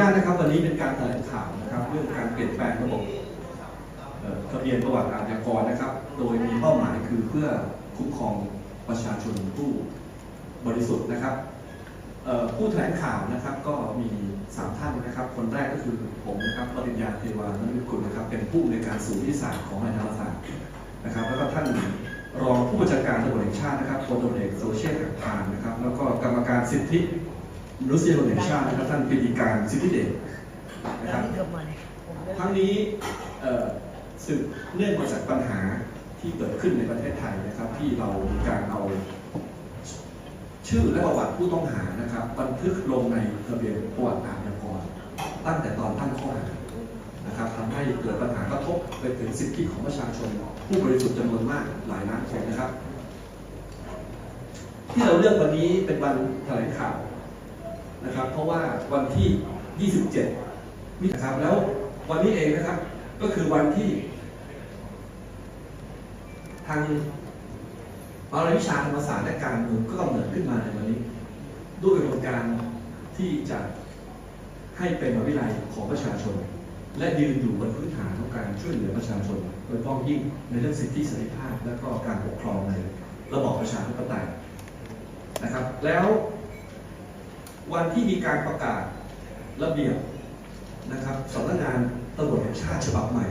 ญาตนะครับวันนี้เป็นการแถลงข่าวนะครับเรื่องการเปลี่ยนแปลงระบบทะเบียนประวัติอาชญากรนะครับ โดยมีเป้าหมายคือเพื่อคุ้มครองประชาชนผู้บริสุทธิ์นะครับผู้แถลงข่าวนะครับก็มีสามท่านนะครับ คนแรกก็คือผมนะครับปริญญาเทวานวิกุลนะครับ เป็นผู้ในการศูนย์ทยาศาสตร์ของอาจารย์ศาสตร์นะครับ แล้วก็ท่านรองผู้บัญชาการตำรวจแห่งชาตินะครับพลตำรวจเอกโซเชียลกับพานนะครับ แล้วก็กรรมการสิทธิ มนุษยชนแห่งชาตินะครับท่านปิติการสิทธิเดชนะครับเกือบมาเลยผมเลยทั้งนี้เอ่อสืบเนื่องมาจากปัญหาที่เกิดขึ้นในประเทศไทยนะครับ ที่เรามีการเอา ชื่อและประวัติผู้ต้องหานะครับ บันทึกลงในทะเบียนประวัติอาชญากรตั้งแต่ตอนตั้งข้อหานะครับทำให้เกิดปัญหากระทบไปถึงสิทธิของประชาชน ผู้บริสุทธิ์จำนวนมากหลายล้านคนนะครับ ที่เราเลือกวันนี้เป็นวันแถลงข่าว นะครับ เพราะว่าวันที่ 27มิถุนายนนะครับแล้ววันนี้เองนะครับ ก็คือวันที่ ทางมหาวิชาธรรมศาสตร์และการเมืองก็กำเนิดขึ้นมาในวันนี้ ด้วยอุดมการที่จะให้เป็นมหาวิทยาลัยของประชาชน และยืนอยู่บนพื้นฐานของการช่วยเหลือประชาชน โดยเฉพาะยิ่งในเรื่องสิทธิเสรีภาพ และก็การปกครองในระบอบประชาธิปไตยนะครับ แล้ว วันที่มีการประกาศระเบียบนะครับสำนักงานตำรวจแห่งชาติฉบับใหม่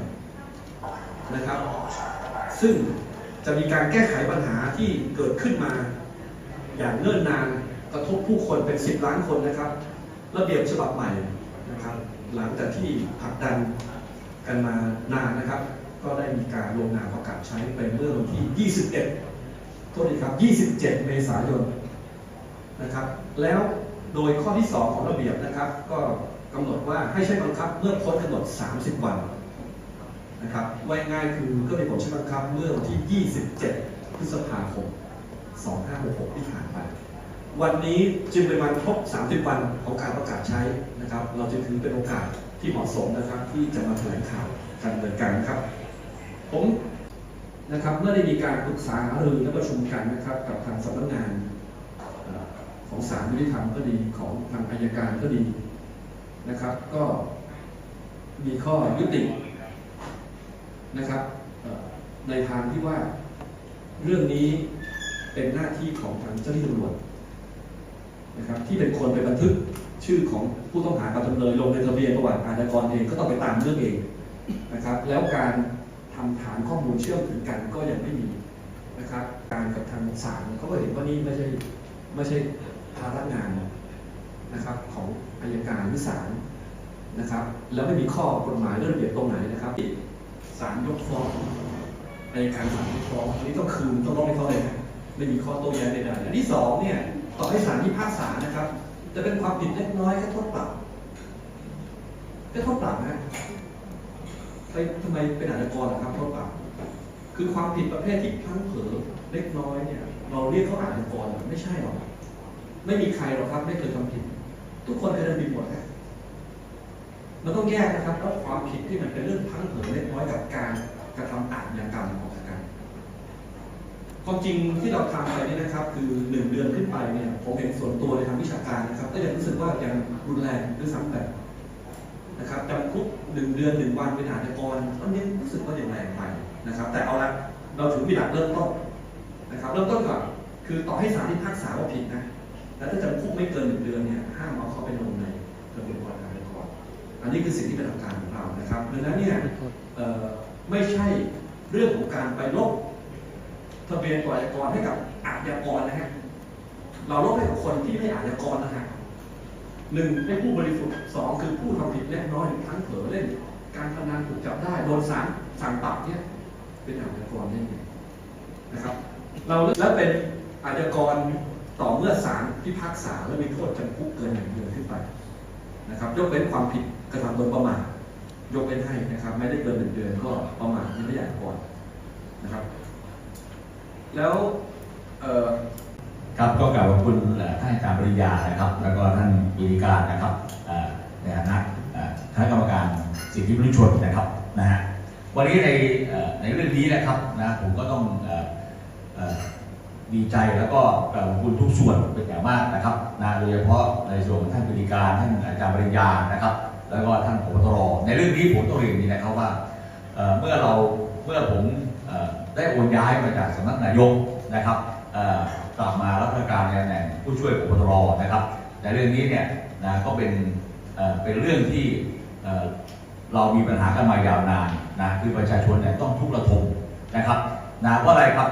นะครับ ซึ่งจะมีการแก้ไขปัญหาที่เกิดขึ้นมา อย่างเนิ่นนานกระทบผู้คนเป็น 10 ล้านคนนะครับ ระเบียบฉบับใหม่นะครับ หลังจากที่ผลักดันกันมานานนะครับ ก็ได้มีการลงนามประกาศใช้ไปเมื่อวันที่ 21โทษทีครับ 27 เมษายนนะครับ แล้ว โดยข้อที่ 2 ของระเบียบนะครับ ก็กำหนดว่าให้ใช้บังคับเมื่อพ้นกำหนด 30 วันนะครับว่าง่ายคือก็มีผลใช้บังคับเมื่อวันที่ 27 พฤษภาคม 2566 ที่ผ่านไปวันนี้จึงเป็นวันครบ 30 วันของการประกาศใช้นะครับ เราจึงถือเป็นโอกาสที่เหมาะสมนะครับ ที่จะมาแถลงข่าวการดำเนินการครับ ผมนะครับเมื่อได้มีการปรึกษาหารือและประชุมกันนะครับ กับทางสำนักงาน ของศาลยุติธรรมก็ดีของทางอายการก็ดีนะครับ ก็มีข้อยุตินะครับในทางที่ว่าเรื่องนี้เป็นหน้าที่ของทางเจ้าหน้าที่ตำรวจนะครับที่เป็นคนไปบันทึกชื่อของผู้ต้องหากับจำเลยลงในทะเบียนประวัติอาชญากรเองก็ต้องไปตามเรื่องเองนะครับ แล้วการทำฐานข้อมูลเชื่อมถึงกันก็ยังไม่มีนะครับ การกับทางศาลเขาก็เห็นว่านี่ไม่ใช่ไม่ใช่ ภาระงานนะครับของอายการหรือศาลนะครับ แล้วไม่มีข้อกฎหมายเรื่องระเบียบตรงไหนนะครับศาลยกฟ้องอายการศาลยกฟ้องอันนี้ต้องคืนต้องร้องให้เขาเลยนะไม่มีข้อโต้แย้งใดๆอันที่สองเนี่ยต่อให้ศาลพิพากษานะครับ จะเป็นความผิดเล็กน้อยแค่โทษปรับแค่โทษปรับนะไปทำไมเป็นอาชญากรนะครับโทษปรับคือความผิดประเภทที่พลั้งเผลอเล็กน้อยเนี่ยเราเรียกเขาอาชญากรหรอไม่ใช่หรอก ไม่มีใครหรอกครับ ไม่เคยทำผิด ทุกคนเคยทำผิดหมดนะมันต้องแยกนะครับว่าความผิดที่มันเป็นเรื่องพังเผลอเล็กน้อยกับการกระทำอาชญากรรมของกันความจริงที่เราทำไปนี่นะครับ คือหนึ่งเดือนขึ้นไปเนี่ยผมเห็นส่วนตัวในทางวิชาการนะครับ ก็ยังรู้สึกว่ายังรุนแรงด้วยซ้ำไปนะครับจำคุกหนึ่งเดือนหนึ่งวันเป็นอาชญากรอันนี้รู้สึกว่ายังแรงไปนะครับ แต่เอาละเราถือมีหลักเริ่มต้นนะครับ เริ่มต้นก่อนคือต่อให้ศาลที่พากษาว่าผิดนะ แล้วถ้าจำคุกไม่เกินหนึ่งเดือนเนี่ยห้ามเอาเขาไปลงในทะเบียนประวัติอารอันนี้คือสิ่งที่เป็นหลักการของเรานะครับดังนั้นเนี่ยไม่ใช่เรื่องของการไปลบทะเบียนประวัติอาชญากรให้กับอาชญากรนะฮะเราลบให้กับคนที่ไม่อาชญากรนะฮะหนึ่งให้ผู้บริสุทธิ์สองคือผู้ทำผิดเล็กน้อยทั้งเผลอเล่น การพนันถูกจับได้โดนศาลสั่งปรับเนี่ยเป็นอาชญากรได้ไงนะครับ เราและเป็นอาชญากร ต่อเมื่อศาลพิพากษาและมีโทษจำคุกเกินหนึ่งเดือนขึ้นไปนะครับ ยกเว้นความผิดกระทำโดยประมาทยกเว้นให้นะครับ ไม่ได้เกินหนึ่งเดือนก็ประมาทไม่ได้อยากก่อนนะครับ แล้วครับก็กล่าวขอบคุณท่านอาจารย์ปริญญานะครับ แล้วก็ท่านบริการนะครับในฐานะคณะกรรมการสิทธิมนุษยชนนะครับนะฮะวันนี้ในในเรื่องนี้นะครับนะผมก็ต้องอ ดีใจแล้วก็กราบขอบคุณทุกส่วนเป็นอย่างมากนะครับนะโดยเฉพาะในส่วนของท่านปริการท่านอาจารย์ปริญญานะครับ แล้วก็ท่านผบตรในเรื่องนี้ผมต้องเรียนอย่างนี้นะครับว่าเเมื่อเราเมื่อผมอได้โอนย้ายมาจากสำนักนายกนะครับกลับมารับราชการในตำแหน่งผู้ช่วยผบตรนะครับในเรื่องนี้เนี่ยนะก็เป็นเป็นเรื่องที่เรามีปัญหากันมายาวนานนะคือประชาชนเนี่ยต้องทุกข์ระทมนะครับนะเพราะอะไรครับ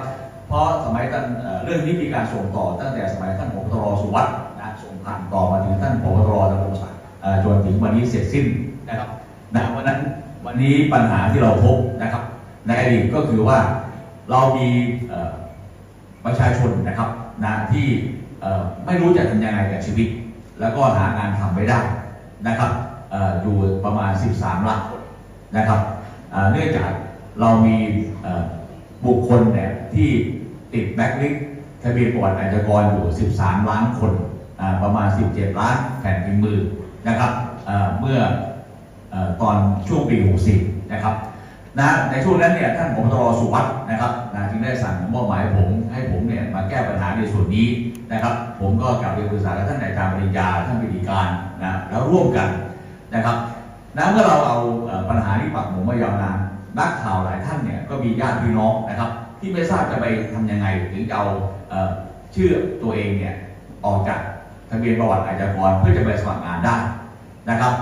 ราะสมัยท่านเรื่องนี้มีการส่งต่อตั้งแต่สมัยท่านผบตรสุวัสด์นะส่งผ่านต่อมาถึงท่านผบตรดำรงศักดิ์จนถึงวันนี้เสร็จสิ้นนะครับนะวันนั้นวันนี้ปัญหาที่เราพบนะครับในอดีตก็คือว่าเรามีประชาชนนะครับนะที่ไม่รู้จะทำยังไงกับชีวิต แล้วก็หางานทำไม่ได้นะครับอออยู่ประมาณ 13ล้านคนนะครับเนื่องจากเรามีบุคคลเนี่ยที่ ติดแบ็คลิสทะเบียนประวัติอาชญากรอยู่ 13 ล้านคน ประมาณ 17 ล้านแผ่นพิมพ์มือนะครับเมื่ออตอนช่วงปี 64 นะครับนะในช่วงนั้นเนี่ยท่านผบตรสุวัสด์นะครับนะจึงได้สั่งมอบหมายผมให้ผมเนี่ยมาแก้ปัญหาในส่วนนี้นะครับ ผมก็กลับเรียนปรึกษาท่านอาจารย์ปริญญาท่านปิฎีการนะแล้วร่วมกันนะครับนะเมื่อเราเอาปัญหาที่ปักหมุมมายาวนานนักข่าวหลายท่านเนี่ยก็มีญาติพี่น้องนะครับ ที่ไม่ทราบจะไปทำยังไงถึงจะเอาเอชื่อตัวเองเนี่ยออกจากทะเบียนประวัติอาชญากรเพื่อจะไปสมัครงานได้นะครับ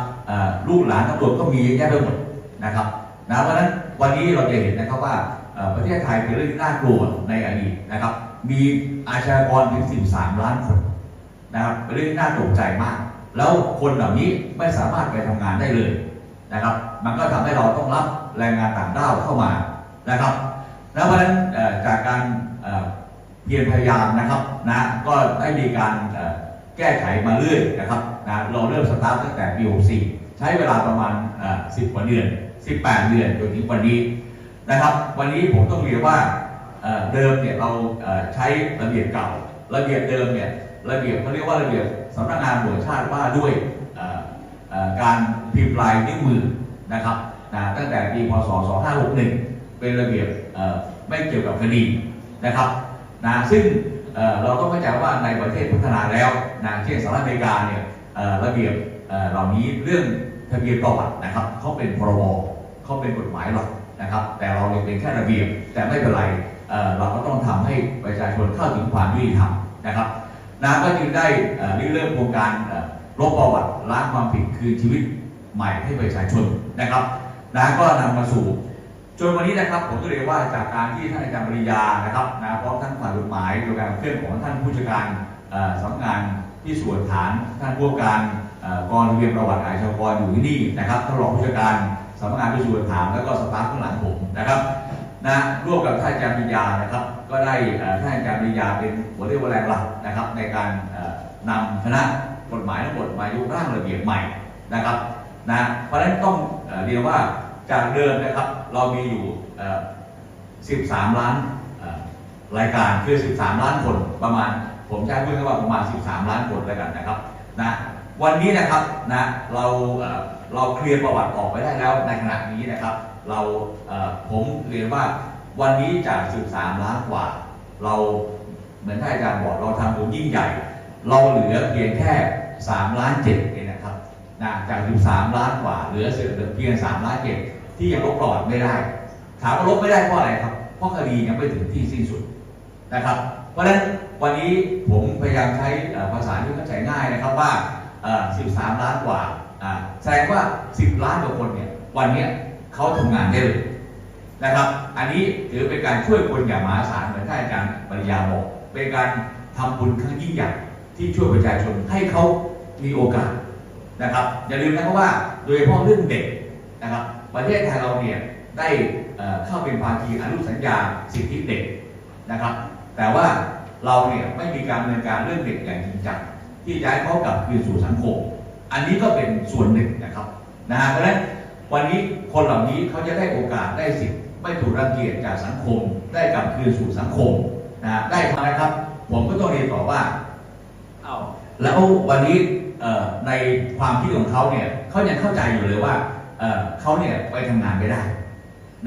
ลูกหลานตำรวจก็มีเยอะแยะไปหมดนะครับนะเพราะฉะนั้นวันนี้เราจะเห็นนะครับว่าประเทศไทยเป็นเรื่องที่น่ากลัวในอดีตนะครับ มีอาชญากรถึง 13 ล้านคนนะครับเป็นเรื่องที่น่าตกใจมาก แล้วคนเหล่านี้ไม่สามารถไปทำงานได้เลยนะครับ มันก็ทำให้เราต้องรับแรงงานต่างด้าวเข้ามานะครับ แล้วเพราะฉะนั้นจากการเพียรพยายามนะครับนะก็ได้มีการแก้ไขมาเรื่อยนะครับนะเราเริ่มสตาร์ทตั้งแต่ปี 64 ใช้เวลาประมาณ 10กว่าเดือน 18 เดือนจนถึงวันนี้นะครับ วันนี้ผมต้องเรียนว่าเดิมเนี่ยเราใช้ระเบียบเก่า ระเบียบเดิมเนี่ยระเบียบเขาเรียกว่าระเบียบสำนักงานตำรวจชาติว่าด้วยการพิมพ์ลายนิ้วมือนะครับนะตั้งแต่ปีพศ 2561 เป็นระเบียบไม่เกี่ยวกับคดีนะครับนะซึ่งเเราต้องเข้าใจว่าในประเทศพัฒนาแล้วนะเช่นสหรัฐอเมริกาเนี่ยระเบียบเหล่านี้เรื่องทะเบียนประวัตินะครับเขาเป็นพรบเขาเป็นกฎหมายหลักนะครับ แต่เราเป็นแค่ระเบียบแต่ไม่เป็นไรเเราก็ต้องทำให้ประชาชนเข้าถึงความยุติธรรมนะครับนะก็จึงได้เริเริ่มโครงการลบประวัติล้างความผิดคืนชีวิตใหม่ให้ประชาชนนะครับนะก็นำมาสู่ จนวันนี้นะครับผมก็เรียกว่าจากการที่ท่านอาจารย์ปริญญานะครับนะพร้อมทั้งฝ่ายกฎหมายโดยการเคลื่อนของท่านผู้จัดการสำนักงานที่ส่วนฐานท่านผู้การกองทะเบียนประวัติอาชญากรอยู่ที่นี่นะครับท่านรองผู้จัดการสำนักงานที่ส่วนฐานแล้วก็สตาฟข้างหลังผมนะครับนะร่วมกับท่านอาจารย์ปริญญานะครับ ก็ได้ท่านอาจารย์ปริญญาเป็นหัวเรี่ยวหัวแรงหลักนะครับ ในการนำคณะกฎหมายทั้งหมดมายกร่างระเบียบใหม่นะครับนะเพราะฉะนั้นต้องเรียนว่า จากเดิมนะครับ เรามีอยู่ 13 ล้านรายการคือ 13 ล้านคนประมาณ ผมใช้พูดว่าประมาณ 13 ล้านคนแล้วกันนะครับนะวันนี้นะครับนะเราเราเคลียร์ประวัติออกไปได้แล้วในขณะนี้นะครับ เราผมเรียนว่าวันนี้จาก 13 ล้านกว่า เราเหมือนที่อาจารย์บอกเราทำบุญยิ่งใหญ่ เราเหลือเพียงแค่ 3 ล้านเจ็ดเองนะครับนะจาก 13 ล้านกว่า เหลือเสือเพียง3ล้านเจ็ด ที่ยังลบประวัติไม่ได้ ถามว่าลบไม่ได้เพราะอะไรครับ เพราะคดียังไม่ถึงที่สิ้นสุดนะครับ เพราะฉะนั้นวันนี้ผมพยายามใช้ภาษาที่เข้าใจง่ายนะครับว่า 13 ล้านกว่าแสดงว่า 10 ล้านกว่าคนเนี่ยวันนี้เขาทำงานได้เลยนะครับ อันนี้ถือเป็นการช่วยคนอย่างมหาศาลเหมือนที่อาจารย์ปริยาบอกเป็นการทำบุญครั้งยิ่งใหญ่ที่ช่วยประชาชนให้เขามีโอกาสนะครับ อย่าลืมนะครับว่าโดยเฉพาะเรื่องเด็กนะครับ ประเทศไทยเราเนี่ยได้เข้าเป็นภาคีอนุสัญญาสิทธิเด็กนะครับ แต่ว่าเราเนี่ยไม่มีการดำเนินการเรื่องเด็กอย่างจริงจังที่จะให้เขากลับคืนสู่สังคม อันนี้ก็เป็นส่วนหนึ่งนะครับนะฮะเพราะฉะนั้นวันนี้คนเหล่านี้เขาจะได้โอกาสได้สิทธิ์ไม่ถูกรังเกียจจากสังคม ได้กลับคืนสู่สังคมนะฮะได้ทำนะครับ ผมก็ต้องเรียนต่อว่าเอาแล้ววันนี้ในความคิดของเขาเนี่ยเขายังเข้าใจอยู่เลยว่า เขาเนี่ยไปทำงานไม่ได้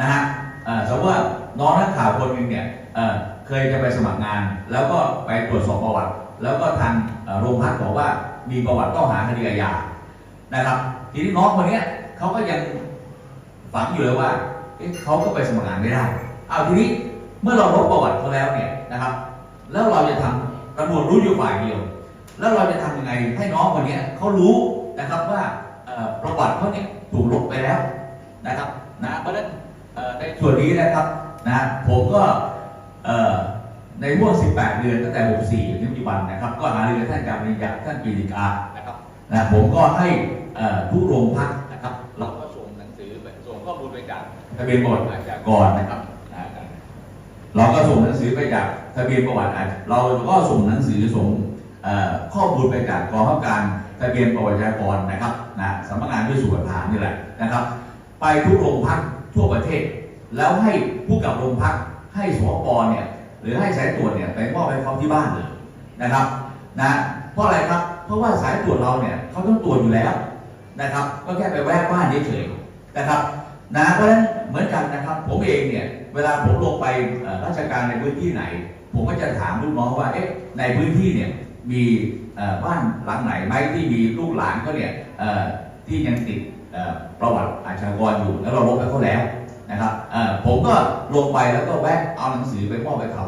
นะฮะเอ่อสมมติว่าน้องนักข่าวคนหนึ่งเนี่ยเเคยจะไปสมัครงาน แล้วก็ไปตรวจสอบประวัติ แล้วก็ทางโรงพักบอกว่ามีประวัติต้องหาคดีอาญานะครับ ทีนี้น้องคนนี้เขาก็ยังฝังอยู่เลยว่าเเขาก็ไปสมัครงานไม่ได้เอาทีนี้เมื่อเราลบประวัติเขาแล้วเนี่ยนะครับ แล้วเราจะทำตำรวจรู้อยู่ฝ่ายเดียว แล้วเราจะทำยังไงให้น้องคนนี้เขารู้นะครับว่าประวัติเขาเนี่ย ถูกลบไปแล้วนะครับนะเพราะฉะนั้นในส่วนนี้นะครับนะผมก็ในห่วง 18 เดือนตั้งแต่ 64 ถึงปัจจุบันนะครับ ก็หารือท่านการบริยาท่านปีดิกานะครับนะผมก็ให้ทุกโรงพักนะครับเราก็ส่งหนังสือส่งข้อมูลไปจากทะเบียนบทอาชญากรนะครับเราก็ส่งหนังสือไปจากทะเบียนประวัติอาเราก็ส่งหนังสือส่งข้อมูลไปจากกองข้าการ ทะเบียนประวัติอากรนะครับนะสำนักงานด้วยส่วนฐานนี่แหละนะครับ ไปทุกโรงพักทั่วประเทศ แล้วให้ผู้กับโรงพักให้สปเนี่ยหรือให้สายตรวจเนี่ยไปมอบให้เขาที่บ้านเลยนะครับนะเพราะอะไรครับเพราะว่าสายตรวจเราเนี่ยเขาต้องตรวจอยู่แล้วนะครับ ก็แค่ไปแวะบ้านเฉยๆนะครับนะเพราะฉะนั้นเหมือนกันนะครับ ผมเองเนี่ยเวลาผมลงไปราชการในพื้นที่ไหน ผมก็จะถามลูกน้องว่าเอ๊ะในพื้นที่เนี่ยมี บ้านหลังไหนไหมที่มีลูกหลานเขาเนี่ยที่ยังติดประวัติอาชญากรอยู่แล้วเราลบไปเขาแล้วนะครับผมก็ลงไปแล้วก็แวะเอาหนังสือไปมอบให้เขา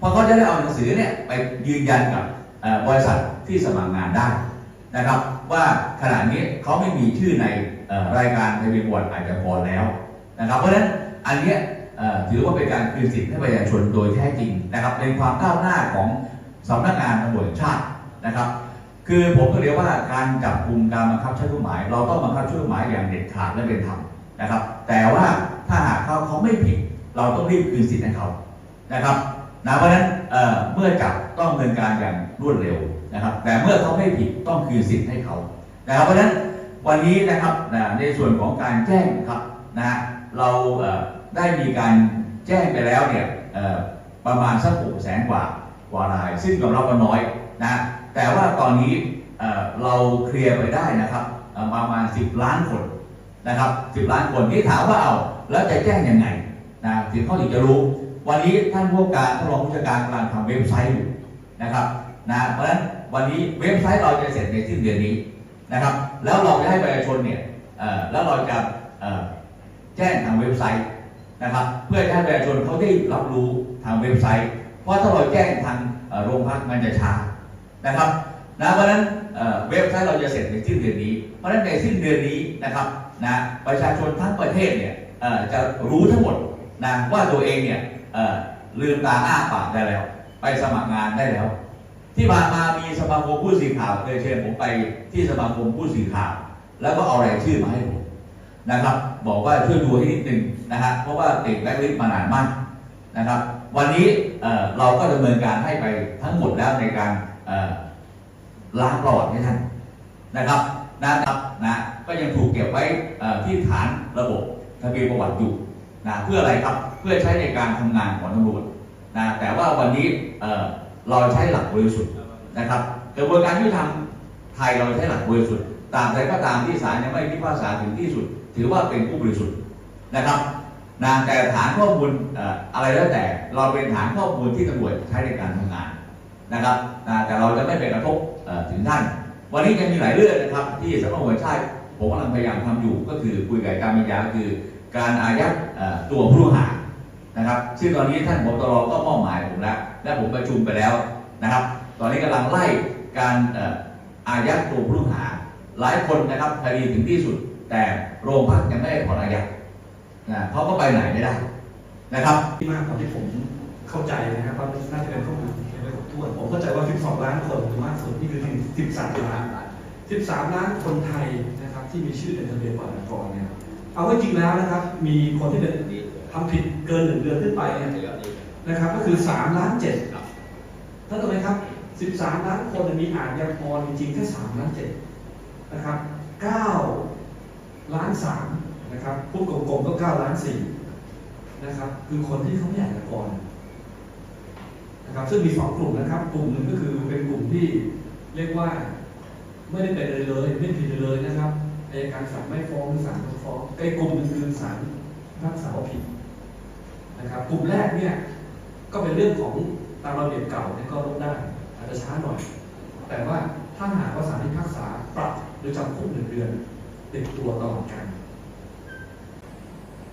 พราะเขาจะได้เอาหนังสือเนี่ยไปยืนยันกับบริษัทที่สมัครงานได้นะครับ ว่าขณะนี้เขาไม่มีชื่อในรายการทะเบียนประวัติอาชญากรแล้วนะครับเพราะฉะนั้นอันเนี้ยถือว่าเป็นการคืนสิทธิ์ให้ประชาชนโดยแท้จริงนะครับเป็นความก้าวหน้าของสำนักงานตำรวจชาติ นะครับ คือผมก็เรียกว่าการจับกลุ่มการบังคับใช้กฎหมาย เราต้องบังคับใช้กฎหมายอย่างเด็ดขาดและเป็นธรรมนะครับ แต่ว่าถ้าหากเขาเขาไม่ผิด เราต้องรีบคืนสิทธิ์ให้เขานะครับนะเพราะฉะนั้นเเมื่อจับต้องดำเนินการอย่างรวดเร็วนะครับ แต่เมื่อเขาไม่ผิดต้องคืนสิทธิ์ให้เขานะครับเพราะฉะนั้นวันนี้นะครับนะในส่วนของการแจ้งครับนะเราเได้มีการแจ้งไปแล้วเนี่ยประมาณสักหกแสนกว่ากว่าราย ซึ่งยอมรับว่าน้อยนะ แต่ว่าตอนนี้เราเคลียร์ไปได้นะครับประมาณ 10 ล้านคนนะครับ10 ล้านคนที่ถามว่าเอาแล้วจะแจ้งยังไงนะถึงเขาถึงจะรู้ วันนี้ท่านผู้การท่านรองผู้จัดการกำลังทำเว็บไซต์อยู่นะครับนะเพราะฉะนั้นวันนี้เว็บไซต์เราจะเสร็จในสิ้นเดือนนี้นะครับ แล้วเราจะให้ประชาชนเนี่ยแล้วเราจะแจ้งทางเว็บไซต์นะครับ เพื่อให้ประชาชนเขาได้รับรู้ทางเว็บไซต์ เพราะถ้าเราแจ้งทางโรงพักมันจะช้า นะครับนะเพราะฉะนั้นเว็บไซต์เราจะเสร็จในสิ้นเดือนนี้ เพราะฉะนั้นในสิ้นเดือนนี้นะครับนะประชาชนทั้งประเทศเนี่ยจะรู้ทั้งหมดนะว่าตัวเองเนี่ยลืมตาอ้าปากได้แล้ว ไปสมัครงานได้แล้ว ที่ผ่านมามีสมาคมผู้สื่อข่าวเคยเชิญผมไปที่สมาคมผู้สื่อข่าว แล้วก็เอารายชื่อมาให้ผมนะครับ บอกว่าช่วยดูให้นิดนึงนะฮะเพราะว่าติดแบล็คลิสต์มานานมากนะครับ วันนี้เราก็ดำเนินการให้ไปทั้งหมดแล้วในการ ล้างประวัติให้ท่านนะครับนะครับนะก็ยังถูกเก็บไว้ที่ฐานระบบทะเบียนประวัติอยู่นะเพื่ออะไรครับเพื่อใช้ในการทำงานของตำรวจนะแต่ว่าวันนี้เราใช้หลักบริสุทธิ์นะครับกระบวนการยุติธรรมไทยเราใช้หลักบริสุทธิ์ตามใดก็ตามที่ศาลยังไม่พิพากษาถึงที่สุด ถือว่าเป็นผู้บริสุทธิ์นะครับนะแต่ฐานข้อมูลอะไรแล้วแต่เราเป็นฐานข้อมูลที่ตำรวจใช้ในการทำงาน นะครับนะแต่เราจะไม่ไปกระทบถึงท่าน วันนี้ยังมีหลายเรื่องนะครับ ที่สำนักงานชาติผมกำลังพยายามทำอยู่ก็คือคุยกับการมียาคือ การอายัดตัวผู้ต้องหานะครับซึ่งตอนนี้ท่านผบตรก็มอบหมายผมแล้วและผมประชุมไปแล้วนะครับ ตอนนี้กำลังไล่การอายัดตัวผู้ต้องหา หลายคนนะครับคดีถึงที่สุด แต่โรงพักยังไม่ได้ถอนอายัดนะเขาก็ไปไหนไม่ได้นะครับ ที่มากกว่าที่ผมเข้าใจนะครับว่าน่าจะเป็นข้อมูล ยังไม่ครบถ้วน ผมเข้าใจว่า 12 ล้านคนหรือมากสุดนี่คือ 13 ล้าน 13 ล้านคนไทยนะครับที่มีชื่อในทะเบียนบัติกรเนี่ยเอาไว้จริงแล้วนะครับ มีคนที่เป็นทำผิดเกินหนึ่งเดือนขึ้นไปนะครับ ก็คือ 3 ล้าน7ท่านรู้ไหมครับ 13 ล้านคนมีอาชญากรจริงๆแค่ 3 ล้าน7นะครับ 9 ล้าน3นะครับพูดกลมๆก็ 9 ล้าน4นะครับ คือคนที่เขาไม่อยากจะก่อ นะครับซึ่งมีสองกลุ่มนะครับ กลุ่มหนึ่งก็คือเป็นกลุ่มที่เรียกว่าไม่ได้เป็นเลยเลยไม่ผิดเลยนะครับอายการสั่งไม่ฟ้องหรือศาลฟ้องไอ้กลุ่มหนึงคือศาลพิพักษาผิดนะครับกลุ่มแรกเนี่ยก็เป็นเรื่องของตามระเบียบเก่าเนี่ยก็ลดได้อาจจะช้าหน่อย แต่ว่าถ้าหากว่าศาลพิพากษาปรับหรือจำคุกหนึ่งเดือนติดตัวตลอดการ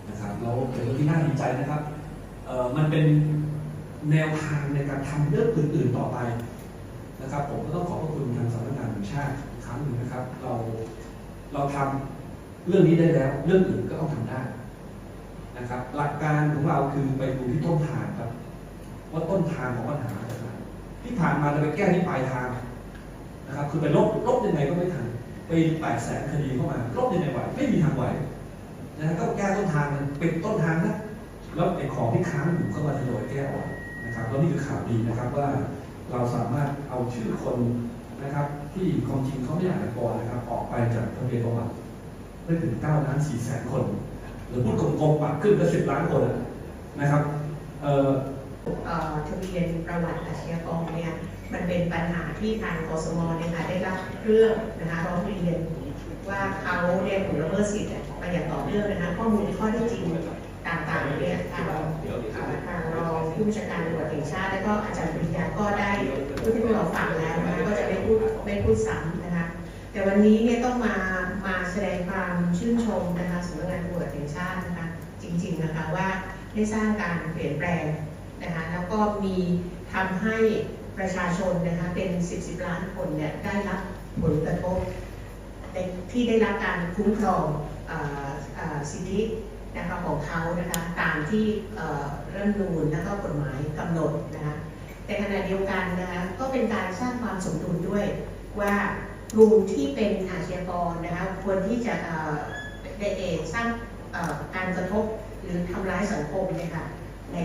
นะครับแล้วเป็นเรื่องที่น่าดีใจนะครับเออมันเป็น แนวทางในการทำเรื่องอื่นๆต่อไปนะครับ ผมก็ต้องขอบพระคุณทางสำนักงานแห่งชาติอีกครั้งหนึ่งนะครับ เราเราทำเรื่องนี้ได้แล้ว เรื่องอื่นก็ต้องทำได้นะครับ หลักการของเราคือไปดูที่ต้นทางครับว่าต้นทางของปัญหาจากไหนที่ผ่านมาเราไปแก้ที่ปลายทางนะครับคือไปลบลบยังไงก็ไม่ทันไปแปดแสนคดีเข้ามาลบยังไงไหวไม่มีทางไหวนะก็แก้ต้นทางมันเปิดต้นทางนะแล้วไอ้ของที่ค้างอยู่ก็มาทยอยแก้ออก นะครับแล้วนี่คือข่าวดีนะครับว่าเราสามารถเอาชื่อคนนะครับที่ความจริงเขาไม่อยากจะกรนะครับออกไปจากทะเบียนประวัติได้ถึง9ล้าน4แสนคน หรือพูดกลมๆปากขึ้นก็10ล้านคนนะครับเอ่อทะเบียนประวัติอาชญากรเนี่ยมันเป็นปัญหาที่ทางกสมเนี่ยค่ะได้รับเรื่องนะคะร้องเรียนว่าเขาเนี่ยถูกละเมิดสิทธิ์มาอย่างต่อเนื่องนะคะข้อมูลข้อเท็จจริง ต่างๆเนี่ยทางเอ่อทางรองผู้บัญชาการตำรวจแห่งชาติ และก็อาจารย์ปริญญาก็ได้พูดที่พวกเราฟังแล้วนะก็จะไม่พูดไม่พูดซ้ำนะคะ แต่วันนี้เนี่ยต้องมามาแสดงความชื่นชมนะคะสำนักงานตำรวจแห่งชาตินะคะจริงๆนะคะว่าได้สร้างการเปลี่ยนแปลงนะคะแล้วก็มีทำให้ประชาชนนะคะเป็น 10 10 ล้านคนเนี่ยได้รับผลกระทบที่ได้รับการคุ้มครองออสิทธิ นะคะของเขานะคะตามที่รัฐนูญและก็กฎหมายกำหนดนะคะแต่ขณะเดียวกันนะคะก็เป็นการสร้างความสมดุลด้วยว่ากลุ่มที่เป็นอาชญากรนะคะควรที่จะได้เองสร้างการกระทบหรือทำร้ายสังคมเนี่ยค่ะใน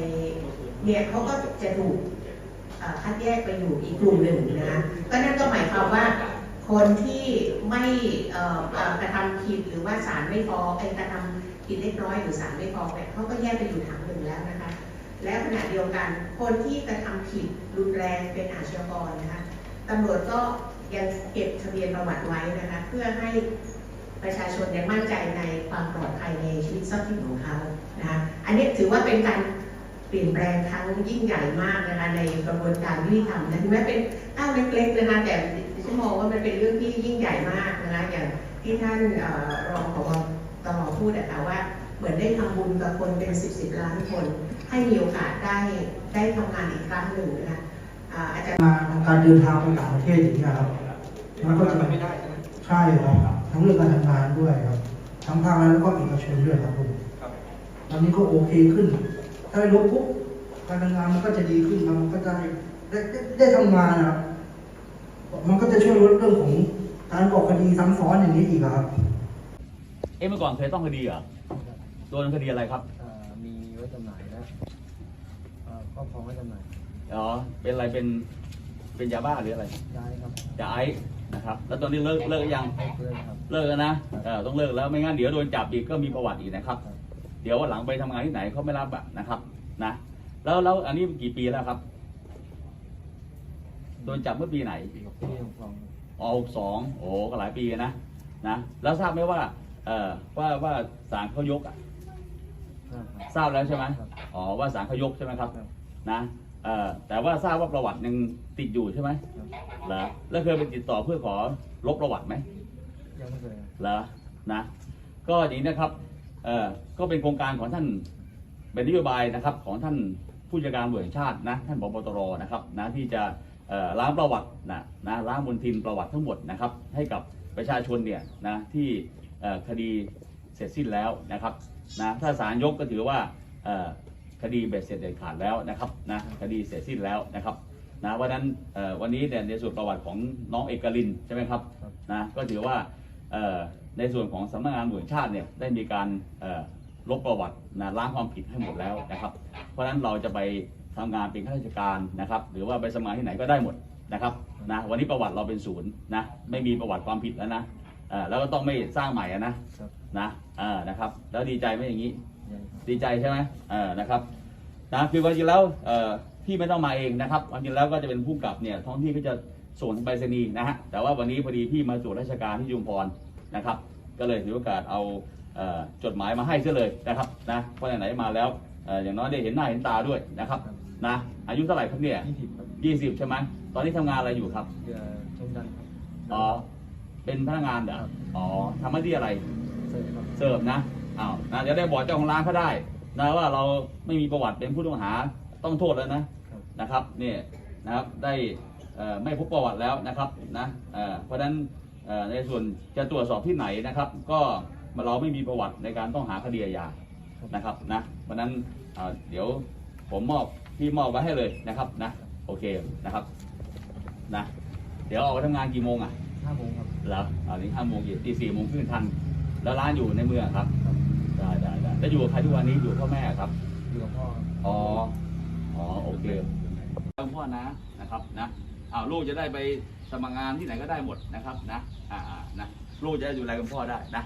เนี่ยเขาก็จะถูกคัดแยกไปอยู่อีกกลุ่มหนึ่งนะคะก็นั่นก็หมายความว่าคนที่ไม่กระทำผิดหรือว่าศาลไม่ฟ้องไอ้กระทำ ผิดเล็กน้อยหรือศาลไม่ฟองเนี่เขาก็แยกไปอยู่ถังหนึ่งแล้วนะคะ และขณะเดียวกันคนที่กระทำผิดรุนแรงเป็นอาชญากรนะคะตำรวจก็ยังเก็บทะเบียนประวัติไว้นะคะ เพื่อให้ประชาชนเนี่ยมั่นใจในความปลอดภัยในชีวิตทรัพย์สินของเขานะคะอันนี้ถือว่าเป็นการเปลี่ยนแปลงครั้งยิ่งใหญ่มากนะคะในกระบวนการยุติธรรมนะถึงแม้เป็นก้าวเล็กๆนะคะแต่ฉันมองว่ามันเป็นเรื่องที่ยิ่งใหญ่มากนะคะอย่างที่ท่านออรองผบ ตรพูดนะคะว่าเหมือนได้ทำบุญกับคนเป็นสิบสิบล้านคน ให้มีโอกาสได้ได้ทำงานอีกครั้งหนึ่งนะคะอ่าอาจารย์มาการเดินทางไปต่างประเทศอย่างนี้ยครับมันก็จะไปไม่ได้ใช่ไหมใช่ครับทั้งเรื่องการทำงานด้วยครับ ทั้งภาครัฐแล้วก็เอกชนด้วยครับผมครับตอนนี้ก็โอเคขึ้น ถ้าได้ลบปุ๊บการทำงานมันก็จะดีขึ้นครับมันก็จะได้ได้ได้ได้ทำงานนะครับมันก็จะช่วยลดเรื่องของการก่อคดีซ้ำซ้อนอย่างนี้อีกครับ เอ๊ะเมื่อก่อนเคยต้องคดีเหรอโดนคดีอะไรครับเอ่อมีไว้จำหน่ายและเอ่อครอบครองไว้จำหน่ายอ๋อเป็นอะไรเป็นเป็นยาบ้าหรืออะไรย้ายครับยาไอซ์นะครับ แล้วตอนนี้เลิกเลิกหรือยังให้เพื่อนครับ เลิกแล้วนะเออต้องเลิกแล้วไม่งั้นเดี๋ยวโดนจับอีกก็มีประวัติอีกนะครับครับ เดี๋ยววันหลังไปทำงานที่ไหนเขาไม่รับอะนะครับนะแล้วแล้วอันนี้กี่ปีแล้วครับ โดนจับเมื่อปีไหน ที่ของครองอ๋อหกสองโอ้ก็หลายปีนะนะ แล้วทราบไหมว่าเอ่อว่าว่าศาลเขายกอะครับทราบแล้วใช่ไหมครับอ๋อว่าศาลเขายกใช่ไหมครับครับนะเอ่อแต่ว่าทราบว่าประวัติยังติดอยู่ใช่ไหมครับเหรอแล้วเคยไปติดต่อเพื่อขอลบประวัติไหมยังไม่เคยเหรอนะก็อย่างนี้นะครับเอ่อก็เป็นโครงการของท่านเป็นนโยบายนะครับของท่านผู้จัดการตำรวจแห่งชาตินะท่านผบตรนะครับนะที่จะเอ่อล้างประวัตินะนะล้างมลทินประวัติทั้งหมดนะครับให้กับประชาชนเนี่ยนะที่เอ่อ คดีเสร็จสิ้นแล้วนะครับนะถ้าศาลยกก็ถือว่าคดีเบ็ดเสร็จเด็ดขาดแล้วนะครับนะคดีเสร็จสิ้นแล้วนะครับนะวันนั้นวันนี้เนี่ยในส่วนประวัติของน้องเอกลินใช่ไหมครับนะก็ถือว่าในส่วนของสำนักงานตำรวจแห่งชาติเนี่ยได้มีการลบประวัตินะล้างความผิดให้หมดแล้วนะครับ เพราะฉะนั้นเราจะไปทำงานเป็นข้าราชการนะครับ หรือว่าไปสมัครที่ไหนก็ได้หมดนะครับนะวันนี้ประวัติเราเป็นศูนย์นะไม่มีประวัติความผิดแล้วนะ เอ่อแล้วก็ต้องไม่สร้างใหม่อะนะครับ นะเออนะครับ แล้วดีใจไหมอย่างนี้ยังครับดีใจใช่ไหมเออนะครับนะคือความจริงแล้วเอ่อพี่ไม่ต้องมาเองนะครับความจริงแล้วก็จะเป็นผู้กำกับเนี่ยท้องที่ก็จะส่งทางไปรษณีย์นะฮะแต่ว่าวันนี้พอดีพี่มาตรวจราชการที่ชุมพรนะครับ ก็เลยถือโอกาสเอาเอ่อจดหมายมาให้ซะเลยนะครับนะเพราะไหนๆมาแล้วเอ่ออย่างน้อยได้เห็นหน้าเห็นตาด้วยนะครับนะอายุเท่าไหร่ครับเนี่ยยี่สิบครับยี่สิบใช่ไหมตอนนี้ทำงานอะไรอยู่ครับเดือช่องดันครับอ๋อ เป็นพนักงานเหรออ๋อทำหน้าที่อะไร เสร็จครับเสิร์ฟนะอ้าวนะจะได้บอกเจ้าของร้านเขาได้นะว่าเราไม่มีประวัติเป็นผู้ต้องหาต้องโทษแล้วนะครับนะครับเนี่ยนะครับได้เอ่อไม่พบประวัติแล้วนะครับนะเอ่อเพราะฉะนั้นเอ่อในส่วนจะตรวจสอบที่ไหนนะครับ ก็เราไม่มีประวัติในการต้องหาคดีอาญานะครับนะเพราะฉะนั้นเอ่อเดี๋ยวผมมอบพี่มอบไว้ให้เลยนะครับนะโอเคนะครับนะเดี๋ยวออกไปทำงานกี่โมงอะห้าโมงครับ เหรออันนี้ห้าโมงเย็นตีสี่โมงครึ่งทัน แล้วร้านอยู่ในเมืองครับครับได้ได้ได้แล้วอยู่กับใครทุกวันนี้อยู่กับพ่อแม่ครับ อยู่กับพ่อ อ๋อ อ๋อโอเคคุณพ่อนะนะครับนะอ้าวลูกจะได้ไปสมัครงานที่ไหนก็ได้หมดนะครับนะ อ่าอ่านะลูกจะได้ดูแลคุณพ่อได้นะ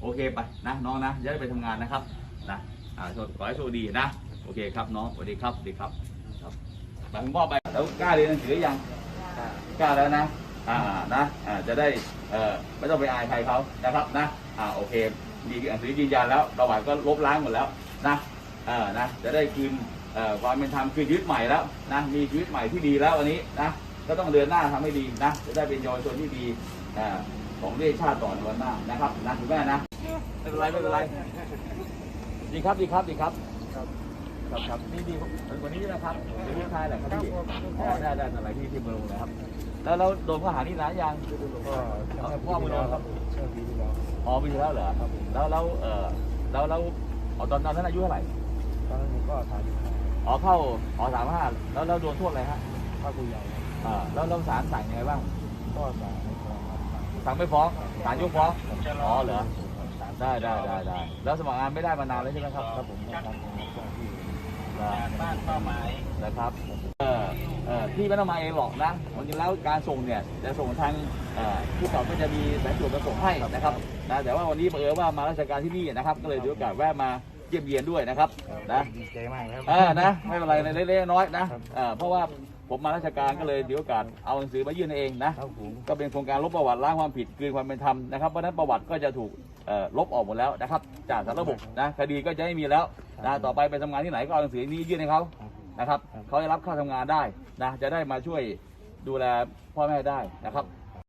โอเคไปนะน้องนะจะได้ไปทำงานนะครับนะอ่าโชคขอให้โชคดีนะ โอเคครับน้องสวัสดีครับสวัสดีครับ ครับไปคุณพ่อไปแล้วกล้าเรียนหนังสือหรือยังกล้าแล้วนะ อ่านะอ่าจะได้เอ่อไม่ต้องไปอายใครเขานะครับนะอ่าโอเคมีหนังสือยืนยันแล้วประวัติก็ลบล้างหมดแล้วนะเออนะจะได้คืนเอ่อความเป็นธรรมคือชีวิตใหม่แล้วนะมีชีวิตใหม่ที่ดีแล้ววันนี้นะก็ต้องเดินหน้าทำให้ดีนะจะได้เป็นเยาวชนที่ดีเอ่อของประเทศชาติต่อในวันหน้านะครับนะคุณแม่นะไม่เป็นไรไม่เป็นไรดีครับดีครับดีครับครับครับนี่ดีวันนี้นะครับเป็นลูกชายแหละครับพี่อ๋อได้ได้อะไรที่ที่เมืองนะครับ แล้วแล้วโดนข้อหานี่นะยังก็พ่อมึงโดนครับเชื่อปีที่แล้วอ๋อปีที่แล้วเหรอครับแล้วแล้วเออแล้วแล้วอ๋อตอนตอนนั้นอายุเท่าไหร่ตอนนั้นผมก็ถ่ายอยู่ข้างอ๋อเข้าอ๋อสามห้าแล้วแล้วโดนโทษอะไรฮะภาคผู้ใหญ่ครับอ่าแล้วแล้วศาลสั่งยังไงบ้างก็สายในกองครับสั่งไม่ฟ้องศาลยกฟ้องอ๋อเหรอได้ได้ได้ได้แล้วสมัครงานไม่ได้มานานแล้วใช่ไหมครับครับผมก็ทำงานเจ้าที่ บ้านเป้าหมายนะครับเออเออพี่ไม่ต้องมาเองหรอกนะวันนี้แล้วการส่งเนี่ยจะส่งทางเอ่อผู้สอบก็จะมีสายตรวจมาส่งให้นะครับนะแต่ว่าวันนี้บังเอิญว่ามาราชการที่นี่นะครับ ก็เลยถือโอกาสแวะมาเยี่ยมเยียนด้วยนะครับนะดีใจมากครับเออนะไม่เป็นไรเล็กๆน้อยๆนะเออเพราะว่าผมมาราชการก็เลยถือโอกาสเอาหนังสือมายื่นเองนะครับผมก็เป็นโครงการลบประวัติล้างความผิดคืนความเป็นธรรมนะครับเพราะฉะนั้นประวัติก็จะถูกเอ่อลบออกหมดแล้วนะครับ จากสารระบบนะคดีก็จะไม่มีแล้ว นะต่อไปไปทำงานที่ไหนก็เอาหนังสือนี้ยื่นให้เขานะครับเขาจะรับค่าทำงานได้นะจะได้มาช่วยดูแลพ่อแม่ได้นะครับ